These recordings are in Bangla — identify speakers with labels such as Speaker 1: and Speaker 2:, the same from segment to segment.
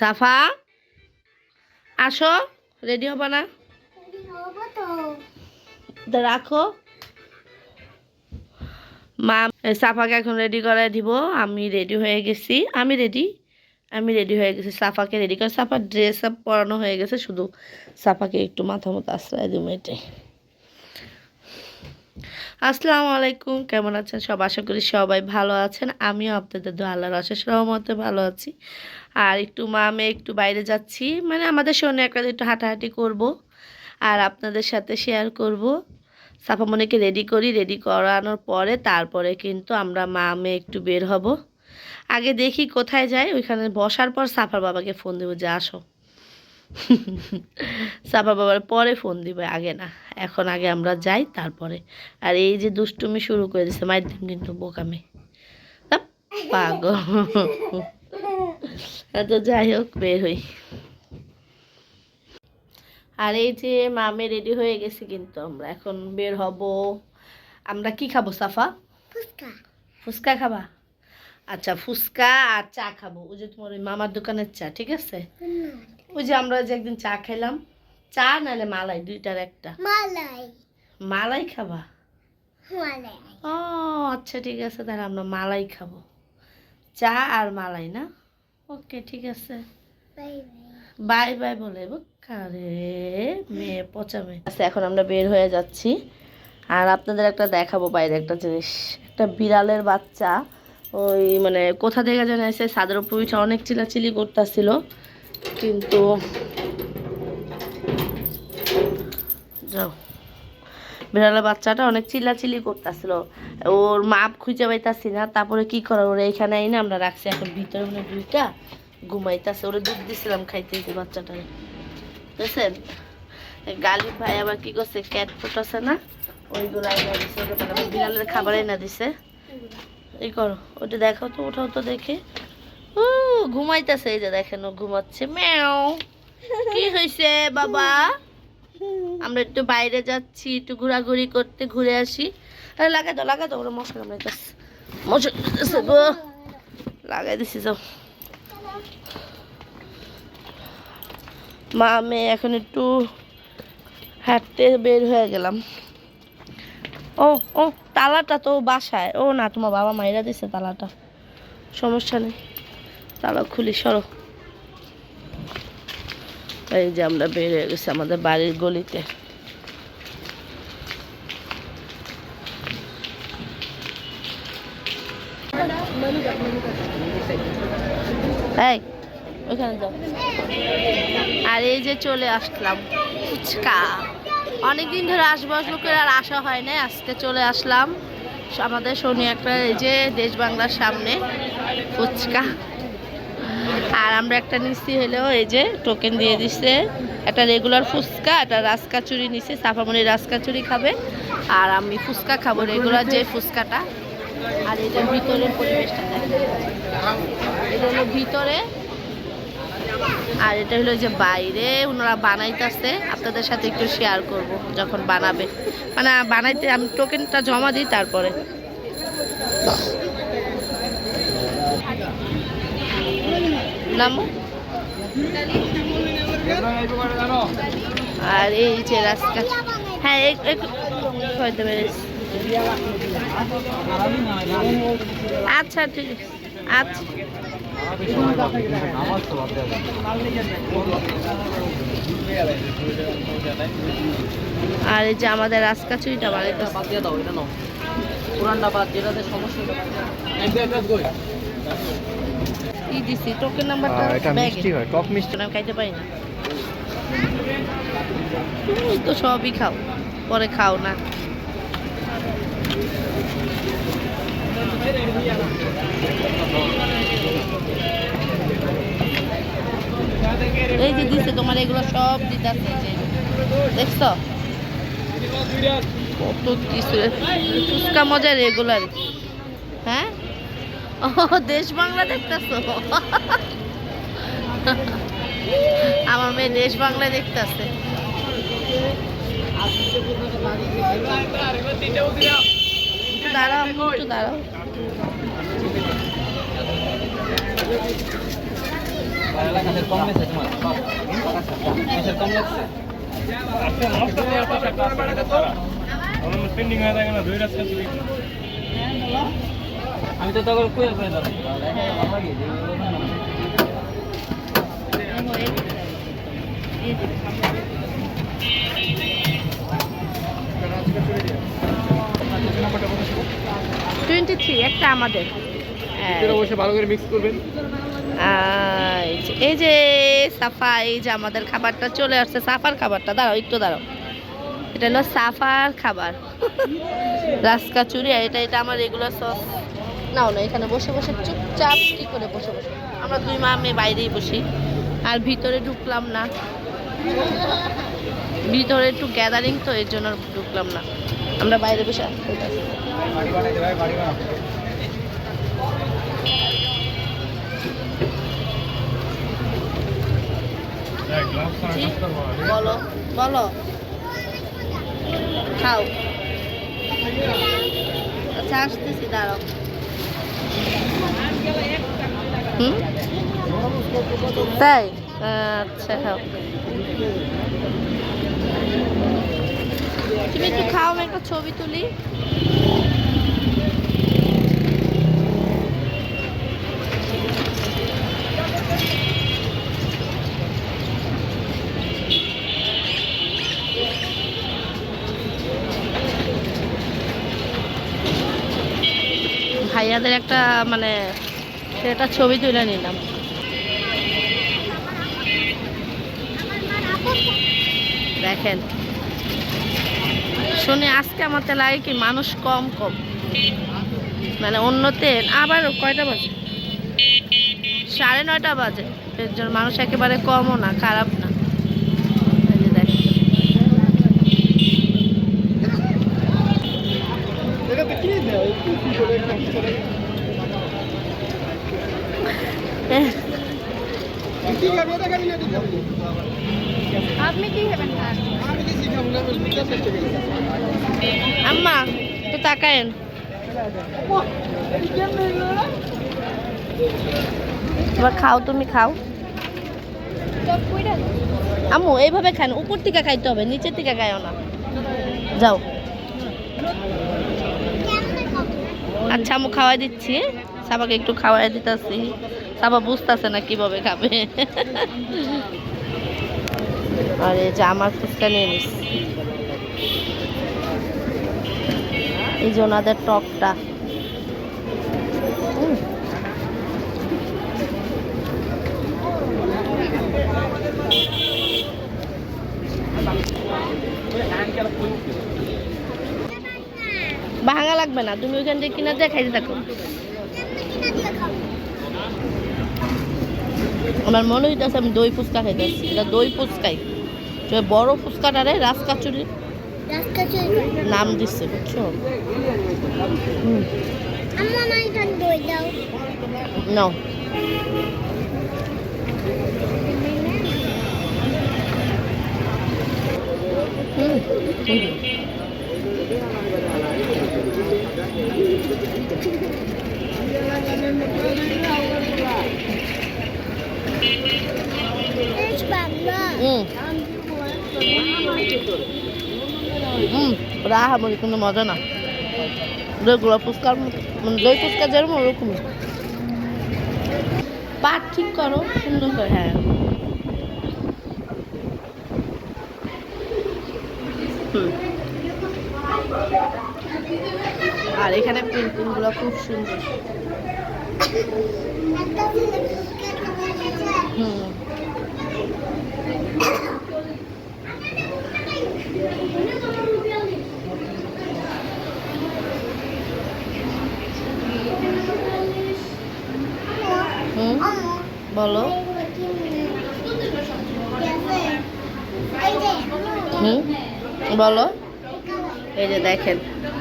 Speaker 1: সাফা, আসো, রেডি হবা না? রাখো। মা সাফাকে এখন রেডি করে দিব। আমি রেডি হয়ে গেছি। আমি রেডি? আমি রেডি হয়ে গেছি। সাফাকে রেডি করে। সাফার ড্রেস আপ পরানো হয়ে গেছে। শুধু সাফাকে একটু মাথা মতো আশ্রয় দিব এটাই। আসসালামু আলাইকুম, কেমন আছেন সব? আশা করি সবাই ভালো আছেন। আমিও আপনাদের দু আল্লাহর অশেষ রহমতে ভালো আছি। আর একটু মা আমি একটু বাইরে যাচ্ছি। মানে আমাদের শোনে একটা একটু হাঁটাহাঁটি করব আর আপনাদের সাথে শেয়ার করব। সাফামনিকে রেডি করি রেডি করানোর পরে তারপরে কিন্তু আমরা মা মেয়ে একটু বের হব। আগে দেখি কোথায় যাই, ওইখানে বসার পর সাফার বাবাকে ফোন দেবো, যে আসো। সাফার বাবার পরে ফোন দিবে আগে না। এখন আগে আমরা যাই তারপরে। আর এই যে দুষ্টুমি শুরু করে দিচ্ছে মায়ের দিন কিন্তু বোকামি। পাগল। তো যাই হোক বের হই। আর এই যে মামে রেডি হয়ে গেছি কিন্তু আমরা এখন বের হব। আমরা কি খাব সাফা? ফুচকা। খাবা? আচ্ছা ফুচকা আর চা খাব। ওই যে তোমার ওই মামার দোকানের চা ঠিক আছে? ওই যে আমরা যে একদিন চা খেলাম চা নাহলে মালাই দুইটার একটা।
Speaker 2: মালাই।
Speaker 1: মালাই খাবা? ও আচ্ছা ঠিক আছে তাহলে আমরা মালাই খাব। চা আর মালাই না? ওকে ঠিক আছে।
Speaker 2: Bye
Speaker 1: bye. বলে কারে মেয়ে পচা মেয়ে। আচ্ছা এখন আমরা বের হয়ে যাচ্ছি। আর আপনাদের একটা দেখাবো বাইরে একটা জিনিস। একটা বিড়ালের বাচ্চা। ওই মানে কোথা থেকে যেন এসে সাদের উপর অনেক চিলাচিলি করতেছিল। কিন্তু যাও। বিড়ালের বাচ্চাটা অনেক চিল্লাচিল্লি করতেছিল। ওর মাপ খুঁজে পাইতাছি না, তারপরে কি করার? ওরা এখানে আইনা, আমরা রাখছি এখন ভিতরে মানে দুইটা ঘুমাইতেছে। ওরা দুধ দিছিলাম খাইতেছি বাচ্চাটারে। বুঝছেন? গালিব ভাই আবার কি করছে? ক্যাট ফুট আছে না? ওইগুলো বিড়ালের খাবার আইনা দিছে। এই করো ওটা দেখাও তো, ওঠাও তো দেখে। ও ঘুমাইতেছে, এই যে দেখেন ঘুমাচ্ছে। ম্যাও। কি হয়েছে বাবা? আমরা একটু বাইরে যাচ্ছি, একটু ঘোরাঘুরি করতে ঘুরে আসি। আরে, লাগাই দাও লাগাই দাও, ওরা মশা কামড়াইতেছে। মশা গো। লাগাই দিছি, যাও। মা মেয়ে এখন একটু হাঁটতে বের হয়ে গেলাম। ও ও, তালাটা তো বাসায়। ও না, তোমার বাবা মাইরা দিছে তালাটা। সমস্যা নেই। তালা খুলি, সরো। এই যে আমরা বের হয়ে গেছি আমাদের বাড়ির গলিতে। আর এই যে চলে আসলাম, ফুচকা। অনেকদিন ধরে আসব আসব করে আর আসা হয় না আজকে চলে আসলাম। আমাদের শনি একটা এই যে দেশ বাংলার সামনে ফুচকা। আর আমরা একটা নিচ্ছি হলেও এই যে টোকেন দিয়ে দিচ্ছে একটা রেগুলার ফুচকা, একটা রাজকাচুরি নিছি সাফামণি রাজকাচুরি খাবে। আর আমি ফুচকা খাব রেগুলার যে ফুচকাটা। আর এটার ভিতরের পরিবেশটা এটা হলো ভিতরে। আর এটা হলো যে বাইরে, ওনারা বানাইতেছে। আপনাদের সাথে একটু শেয়ার করব যখন বানাবে। মানে বানাইতে আমি টোকেনটা জমা দিই তারপরে। নামো আর এই যে রাস্তা হ্যাঁ হয়তো পেরেছি আচ্ছা ঠিক আছে আচ্ছা আর এই যে আমাদের
Speaker 3: নাও পুরানটা বাদ যেটাতে সমস্যা
Speaker 1: কি দিছি টোকেন নাম্বারটা
Speaker 4: এটা মিষ্টি হয় টক মিষ্টি।
Speaker 1: আমি খাইতে পারি না। তুমি তো সবই খাও পরে খাও না। এই যে দিছে তোমার এগুলো সব দিতেছে দেখছ? কত কিছু ফুচকা মজা রেগুলার হ্যাঁ? ও দেশ বাংলা দেখতেছো? আমার মেয়ে দেশ বাংলা দেখতেছে। একটু দাঁড়াও। একটু দাঁড়াও
Speaker 3: কম গেছে তোমার কাছের কম লাগছে
Speaker 4: পেন্ডিং হয়ে থাকে না দুই রাত
Speaker 3: আমি তো তখন কুয়ে করে
Speaker 1: টোয়েন্টি থ্রি একটা আমাদের। হ্যাঁ।
Speaker 4: বসে ভালো করে মিক্স করবেন।
Speaker 1: এই যে- এই যে সাফা এই যে আমাদের খাবারটা চলে আসছে সাফার খাবারটা। দাঁড়াও একটু দাঁড়াও। এটা হলো সাফার খাবার। রাস্কা চুরি আর এটা এটা আমার রেগুলার সস নাও না, এখানে বসে বসে চুপচাপ কি করে বসে বসে? আমরা দুই মা মেয়ে বাইরেই বসি, আর ভিতরে ঢুকলাম না। ভিতরে একটু গ্যাদারিং তো, এর জন্য ঢুকলাম না। আমরা বাইরে বসে? বলো বলো। খাও। আচ্ছা আসতেছি, দাঁড়াও। হুম? তাই? আচ্ছা খাও তুমি একটু খাও একটা ছবি তুলি। ভাইয়াদের একটা মানে সেটা ছবি তুলে নিলাম। দেখেন। শুনে আজকে আমাতে লাগে কি মানুষ কম কম। মানে অন্যতে আবার কয়টা বাজে? সাড়ে নয়টা বাজে। এর জন্য মানুষ একেবারে কমও না, খারাপ না এই যে দেখেন
Speaker 4: এটাতে কি দেয় একটু কি করে একটু কি করে কি খাবি এটা খাবি না এটা খাবি
Speaker 1: আপনি কি খাবেন
Speaker 4: আমি কিছু খাব না আমি বুঝতে চেষ্টা করি
Speaker 1: আম্মা তাকায়েন এবার খাও তুমি খাও। আম্মু এইভাবে খান উপর থেকে খাইতে হবে নিচের থেকে খাইও না। যাও। আচ্ছা আম্মু খাওয়াই দিচ্ছি। সাবাকে একটু খাওয়াই দিতেছি। সাবা বুঝতেছে না কীভাবে খাবে। আর এই যে আমার ফুচকা নিয়ে নিচ্ছি এই যে ওনাদের টকটা ভাঙা লাগবে না, তুমি ওইখান থেকে কিনা দিয়ে থাকো। আমার মনে হইতেছে আমি দই ফুচকা খাইতেছি, এটা দই ফুচকাই। বড় ফুচকাটারে
Speaker 2: রাস্তা চলবে
Speaker 1: নাম দিচ্ছে বুঝছ হুম
Speaker 2: আম্মা আমার এটা দই দাও
Speaker 1: নাও হুম হুম।
Speaker 2: বেশ বাবা
Speaker 1: হুম হুম রাহামরি কোনো মজা না। দইগুলো ফুচকার মানে দই ফুচকা যেরকম ওরকমই। পাট ঠিক করো সুন্দর করে হ্যাঁ। আর এখানে পেন্টিংগুলো খুব সুন্দর। হুম
Speaker 2: আম্মু
Speaker 1: বলো। হুম? বলো। এই যে দেখেন,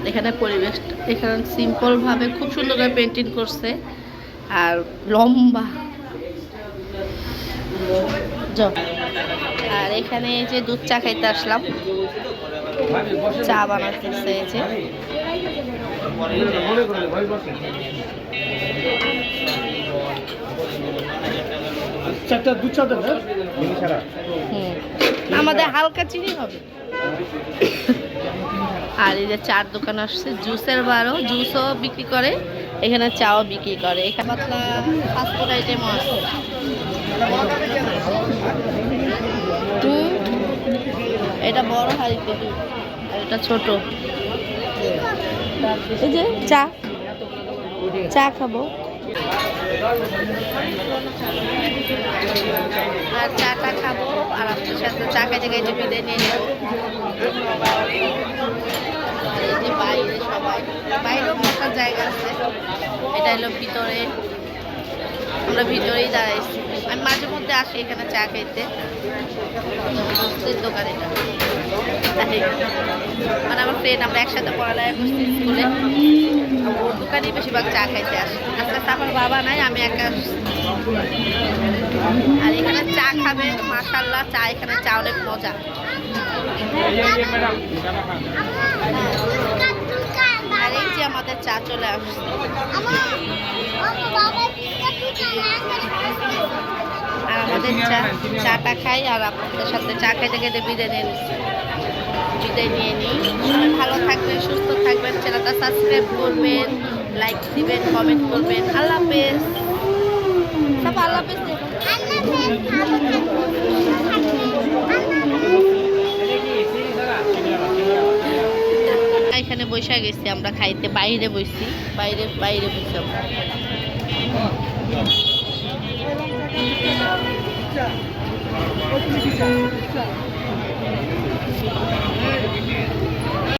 Speaker 1: এখানে পরিবেশটা এখানে সিম্পলভাবে খুব সুন্দর করে পেন্টিং করছে আর লম্বা। আর এখানে এই যে দুধ চা খাইতে আসলাম। চা বানাতেছে এই যে
Speaker 4: মনে করে ভাই বসে চারটা দু চা
Speaker 1: হুম। আমাদের হালকা চিনি হবে। আর এই যে চার দোকান আসছে জুসের বারও জুসও বিক্রি করে এখানে চাও বিক্রি করে। এখানে পাতলা ফাস্টফুড আইটেমও আছে। এটা বড় হাড়িতে দুধ, আর এটা ছোট। এই যে চা চা খাব। আর চা চাটা খাব, আর আপনার সাথে চা খাইতে খাইতে বিদায় নিয়ে যাব যে বাইরে সবাই, বাইরেও বসার জায়গা আছে। এটা হলো ভিতরে। আমরা ভিতরেই দাঁড়াইছি। আমি মাঝে মধ্যে আসি এখানে চা খাইতে। দোকান মানে আমার ফ্রেন্ড আমরা একসাথে পড়ালেখা করছি স্কুলে। ওর দোকানেই বেশিরভাগ চা খাইতে আসি। আস্তে আমার বাবা নাই, আমি একা আর এখানে চা খাবে মাশাল্লাহ চা এখানে, চা অনেক মজা। আর এই যে আমাদের চা চলে আসছে। আমাদের চা, চাটা খাই আর আপনাদের সাথে চা খাইতে খেতে বিদায় নিয়ে নিচ্ছি। বিদায় নিয়ে নিই। ভালো থাকবেন, সুস্থ থাকবেন, চ্যানেলটা সাবস্ক্রাইব করবেন লাইক দিবেন কমেন্ট করবেন। আল্লাহ হাফেজ। সব আল্লাহ হাফেজ এখানে বসে গেছি, আমরা খাইতে বাইরে বসছি। বাইরে বাইরে বসে আমরা। Thank you.